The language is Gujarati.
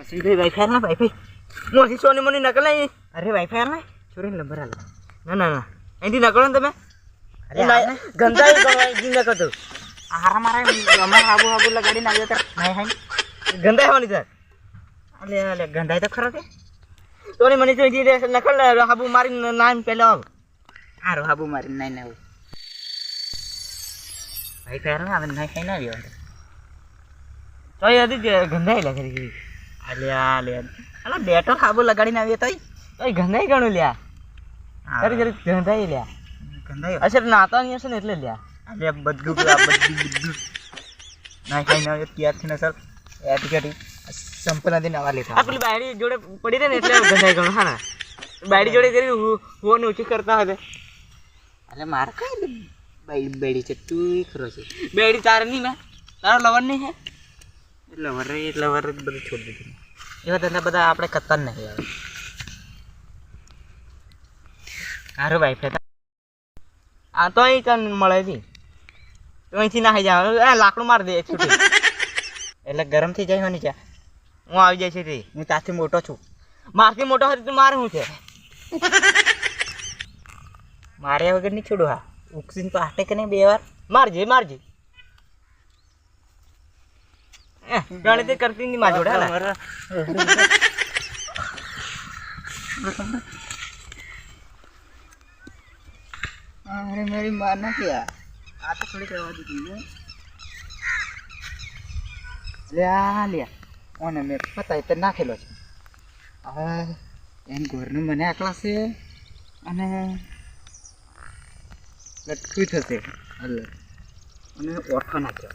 ભાઈ વાઈફાઈ ના વાઈફાઈ મોથી સોની મોની નકલ નહીં અરે વાઈફાઈ ના છોરીને નંબર આલો ના ના ના અહીંથી નકળો ને તમે અરે ગંદા જિંદા કરતો હારા મારા અમાર હાબુ હાબુ લગાડીને આવ્યો તાર નહીં હાઈ ગંદા હોવાની સર અલે અલે ગંધાય તો ખરો કે સોની મની તો જે નકલ હાબુ મારી નામ પેલો આવ હારો હાબુ મારી નહીં ના ભાઈ પહેર ના આવે નહીં ખાઈ ના આવ્યો તો એ જ લાગે અલ્યા લે. અલા બેટર ખાબુ લગાડીને આવ્યો તોય. તો ગંધાઈ ગણું લ્યા. અરે જરી ગંદા લ્યા. ગંધાય અસર નાતા નહીં હશે ને એટલે લ્યા. અલ્યા બધું બધું બધું નહીં ખાઈ ના ત્યારથી ને સર એટી સંપન્ન દિન આવા આ પેલી બાયડી જોડે પડી રહે ને એટલે ગંધાઈ ગણું હા ને બાયડી જોડે કરી હું ઓછી કરતા હતા એટલે મારે કઈ ભાઈ બેડી છે તું ખરો છે. બેડી તારે નહીં ને? તારો લવર નહીં હે? એટલે વરે એટલે બધું છોડી દીધું. એવા ધંધા બધા આપણે કરતા જ નહીં આવે હારું ભાઈ ફેતા આ તો અહીં કન મળે છે. તો અહીંથી નાહી જાવ આ લાકડું મારી દે છૂટી. એટલે ગરમ થઈ જાય હોની ચા હું આવી જાય છે તે હું ત્યાંથી મોટો છું. મારથી મોટો હતી તો મારે શું છે? માર્યા વગર નહીં છોડું હા. ઉકસીને તો આટે કે નહીં બે વાર? મારજે મારજે. Eh, જાણે તે કરતી ની મારી જોડે હાલા. અરે મારી માર ના આ. આ તો થોડી કરવા દીધી ને લ્યા આ ઓને મેં પતાય તે નાખેલો છે. હવે એમ ઘરનું મને આકલા છે અને લટકું થશે. એટલે અને ઓઠો નાખ્યો